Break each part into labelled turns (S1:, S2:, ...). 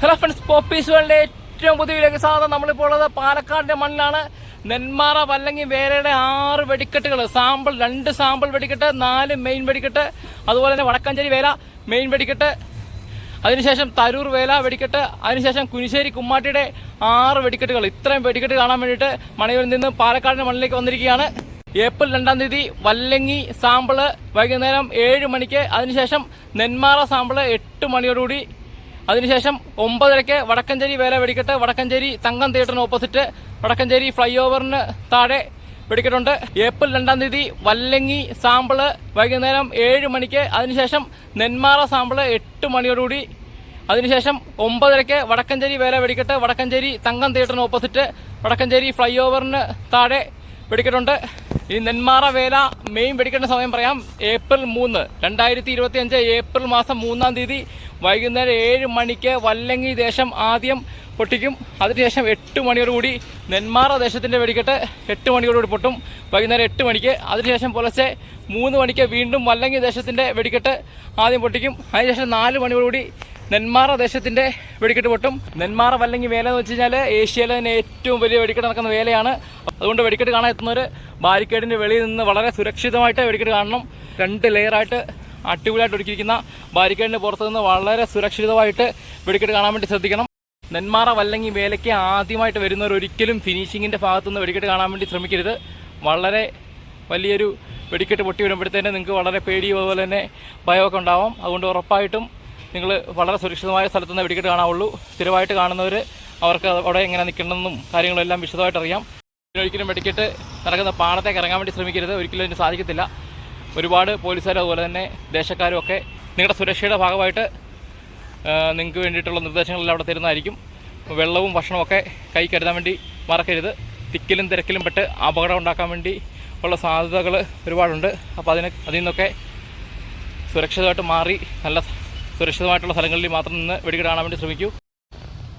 S1: Hello friends Popees വേൾഡിലെ ഏറ്റവും പുതിയ വിലക്ക് സാധനം നമ്മളിപ്പോൾ ഉള്ളത് പാലക്കാടിന്റെ മണ്ണിലാണ്. നെന്മാറ വല്ലങ്ങി വേരയുടെ ആറ് വെടിക്കെട്ടുകൾ. സാമ്പിൾ രണ്ട് സാമ്പിൾ വെടിക്കെട്ട് നാല് മെയിൻ വെടിക്കെട്ട് അതുപോലെ തന്നെ വടക്കഞ്ചേരി വേല മെയിൻ വെടിക്കെട്ട് അതിനുശേഷം തരൂർ വേല വെടിക്കെട്ട് അതിനുശേഷം കുനിശ്ശേരി കുമ്മാട്ടിയുടെ ആറ് വെടിക്കെട്ടുകൾ. ഇത്രയും വെടിക്കെട്ട് കാണാൻ വേണ്ടിയിട്ട് മണയൂരിൽ നിന്ന് പാലക്കാടിന്റെ മണ്ണിലേക്ക് വന്നിരിക്കുകയാണ്. ഏപ്രിൽ രണ്ടാം തീയതി വല്ലങ്ങി സാമ്പിൾ വൈകുന്നേരം ഏഴ് മണിക്ക് അതിനുശേഷം നെന്മാറ സാമ്പിൾ എട്ട് മണിയോടുകൂടി അതിനുശേഷം ഒമ്പതരയ്ക്ക് വടക്കഞ്ചേരി വേല വെടിക്കെട്ട് വടക്കഞ്ചേരി തങ്കം തിയേറ്ററിന് ഓപ്പോസിറ്റ് വടക്കഞ്ചേരി ഫ്ലൈ ഓവറിന് താഴെ വെടിക്കെട്ടുണ്ട്. ഏപ്രിൽ രണ്ടാം തീയതി വല്ലങ്ങി സാമ്പിൾ വൈകുന്നേരം ഏഴ് മണിക്ക് അതിനുശേഷം നെന്മാറ സാമ്പിൾ എട്ട് മണിയോടുകൂടി. അതിനുശേഷം ഒമ്പതരയ്ക്ക് വടക്കഞ്ചേരി വേല വെടിക്കെട്ട് വടക്കഞ്ചേരി തങ്കം തിയേറ്ററിന് ഓപ്പോസിറ്റ് വടക്കഞ്ചേരി ഫ്ലൈ ഓവറിന് താഴെ വെടിക്കെട്ടുണ്ട്. ഈ നെന്മാറ വേല മെയിൻ വെടിക്കെട്ടിന്റെ സമയം പറയാം ഏപ്രിൽ മൂന്ന് രണ്ടായിരത്തി ഇരുപത്തി അഞ്ച് ഏപ്രിൽ മാസം മൂന്നാം തീയതി വൈകുന്നേരം ഏഴ് മണിക്ക് വല്ലങ്ങി ദേശം ആദ്യം പൊട്ടിക്കും. അതിനുശേഷം എട്ട് മണിയോടുകൂടി നെന്മാറ ദേശത്തിന്റെ വെടിക്കെട്ട് എട്ട് മണിയോടുകൂടി പൊട്ടും. വൈകുന്നേരം എട്ട് മണിക്ക്. അതിനുശേഷം പുലർച്ചെ മൂന്ന് മണിക്ക് വീണ്ടും വല്ലങ്ങി ദേശത്തിന്റെ വെടിക്കെട്ട് ആദ്യം പൊട്ടിക്കും. അതിനുശേഷം നാല് മണിയോടുകൂടി നെന്മാറ ദേശത്തിന്റെ വെടിക്കെട്ട് പൊട്ടും. നെന്മാറ വല്ലങ്ങി വേല എന്ന് വെച്ച് കഴിഞ്ഞാൽ ഏഷ്യയിലെ തന്നെ ഏറ്റവും വലിയ വെടിക്കെട്ട് നടക്കുന്ന വേലയാണ്. അതുകൊണ്ട് വെടിക്കെട്ട് കാണാൻ എത്തുന്നവർ ബാരിക്കേഡിന്റെ വെളിയിൽ നിന്ന് വളരെ സുരക്ഷിതമായിട്ട് വെടിക്കെട്ട് കാണണം. രണ്ട് ലെയറായിട്ട് അടിപൊളിയായിട്ട് ഒരുക്കിയിരിക്കുന്ന ബാരിക്കേഡിന് പുറത്തുനിന്ന് വളരെ സുരക്ഷിതമായിട്ട് വെടിക്കെട്ട് കാണാൻ വേണ്ടി ശ്രദ്ധിക്കണം. നെന്മാറ വല്ലങ്ങി വേലയ്ക്ക് ആദ്യമായിട്ട് വരുന്നവർ ഒരിക്കലും ഫിനിഷിങ്ങിന്റെ ഭാഗത്തുനിന്ന് വെടിക്കെട്ട് കാണാൻ വേണ്ടി ശ്രമിക്കരുത്. വളരെ വലിയൊരു വെടിക്കെട്ട് പൊട്ടി വരുമ്പോഴത്തേന് നിങ്ങൾക്ക് വളരെ പേടിയും അതുപോലെ തന്നെ ഭയമൊക്കെ ഉണ്ടാവും. അതുകൊണ്ട് ഉറപ്പായിട്ടും നിങ്ങൾ വളരെ സുരക്ഷിതമായ സ്ഥലത്ത് നിന്ന് വെടിക്കെട്ട് കാണാവുള്ളൂ. സ്ഥിരമായിട്ട് കാണുന്നവർ അവർക്ക് അവിടെ എങ്ങനെ നിൽക്കണമെന്നും കാര്യങ്ങളെല്ലാം വിശദമായിട്ട് അറിയാം ഒരിക്കലും വെടിക്കെട്ട് നടക്കുന്ന പാടത്തേക്ക് ഇറങ്ങാൻ വേണ്ടി ശ്രമിക്കരുത്. ഒരിക്കലും അതിന് സാധിക്കത്തില്ല. ഒരുപാട് പോലീസുകാരും അതുപോലെ തന്നെ ദേശക്കാരും ഒക്കെ നിങ്ങളുടെ സുരക്ഷയുടെ ഭാഗമായിട്ട് നിങ്ങൾക്ക് വേണ്ടിയിട്ടുള്ള നിർദ്ദേശങ്ങളെല്ലാം അവിടെ തരുന്നതായിരിക്കും. വെള്ളവും ഭക്ഷണമൊക്കെ കൈ കരുതാൻ വേണ്ടി മറക്കരുത്. തിക്കിലും തിരക്കിലും പെട്ട് അപകടം ഉണ്ടാക്കാൻ വേണ്ടി ഉള്ള സാധ്യതകൾ ഒരുപാടുണ്ട്. അപ്പോൾ അതിന് അതിൽ നിന്നൊക്കെ സുരക്ഷിതമായിട്ട് മാറി നല്ല സുരക്ഷിതമായിട്ടുള്ള സ്ഥലങ്ങളിൽ മാത്രം നിന്ന് വെടിക്കെട്ട് കാണാൻ വേണ്ടി ശ്രമിക്കൂ.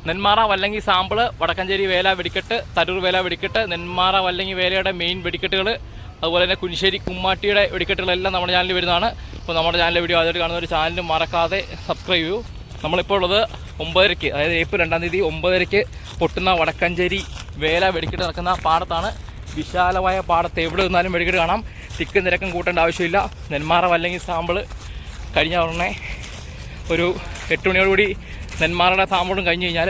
S1: നെന്മാറ വല്ലങ്ങി സാമ്പിൾ വടക്കഞ്ചേരി വേല വെടിക്കെട്ട് തരൂർ വേല വെടിക്കെട്ട് നെന്മാറ വല്ലങ്ങി വേലയുടെ മെയിൻ വെടിക്കെട്ടുകൾ അതുപോലെ തന്നെ കുനിശ്ശേരി കുമ്മാട്ടിയുടെ വെടിക്കെട്ടുകളെല്ലാം നമ്മുടെ ചാനലിൽ വരുന്നതാണ്. അപ്പോൾ നമ്മുടെ ചാനലിലെ വീഡിയോ ആദ്യമായിട്ട് കാണുന്ന ഒരു ചാനലും മറക്കാതെ സബ്സ്ക്രൈബ് ചെയ്യൂ. നമ്മളിപ്പോൾ ഉള്ളത് ഒമ്പതരയ്ക്ക് അതായത് ഏപ്രിൽ രണ്ടാം തീയതി ഒമ്പതരയ്ക്ക് പൊട്ടുന്ന വടക്കഞ്ചേരി വേല വെടിക്കെട്ട് നടക്കുന്ന പാടത്താണ്. വിശാലമായ പാടത്ത് എവിടെ നിന്നാലും വെടിക്കെട്ട് കാണാം. തിക്കും നിരക്കും കൂട്ടേണ്ട ആവശ്യമില്ല. നെന്മാറ അല്ലെങ്കിൽ സാമ്പിൾ കഴിഞ്ഞ ഉടനെ ഒരു എട്ട് മണിയോടുകൂടി നെന്മാറയുടെ സാമ്പോടും കഴിഞ്ഞ് കഴിഞ്ഞാൽ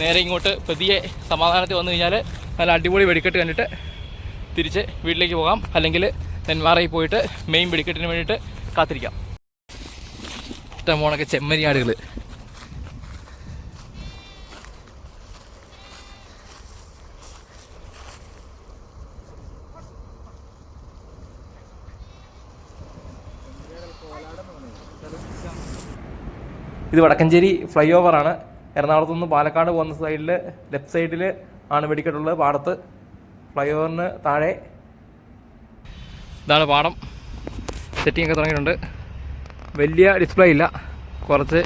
S1: നേരെ ഇങ്ങോട്ട് പ്രതിയെ സമാധാനത്തിൽ വന്നു കഴിഞ്ഞാൽ നല്ല അടിപൊളി വെടിക്കെട്ട് കണ്ടിട്ട് തിരിച്ച് വീട്ടിലേക്ക് പോകാം. അല്ലെങ്കിൽ നെന്മാറയിൽ പോയിട്ട് മെയിൻ വെടിക്കെട്ടിന് വേണ്ടിയിട്ട് കാത്തിരിക്കാം. ഇഷ്ടമോണൊക്കെ ചെമ്മരിയാടുകൾ ഇത് വടക്കഞ്ചേരി ഫ്ലൈ ഓവറാണ് എറണാകുളത്ത് നിന്ന് പാലക്കാട് പോകുന്ന സൈഡിൽ ലെഫ്റ്റ് സൈഡിൽ ആണ് വെടിക്കെട്ടുള്ളത്. പാടത്ത് ഫ്ലൈ ഓവറിന് താഴെ. ഇതാണ് പാടം. സെറ്റിംഗ് ഒക്കെ തുടങ്ങിയിട്ടുണ്ട്. വലിയ ഡിസ്പ്ലേ ഇല്ല. കുറച്ച്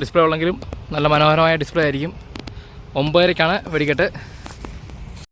S1: ഡിസ്പ്ലേ ഉള്ളെങ്കിലും നല്ല മനോഹരമായ ഡിസ്പ്ലേ ആയിരിക്കും. ഒമ്പതരയ്ക്കാണ് വെടിക്കെട്ട്.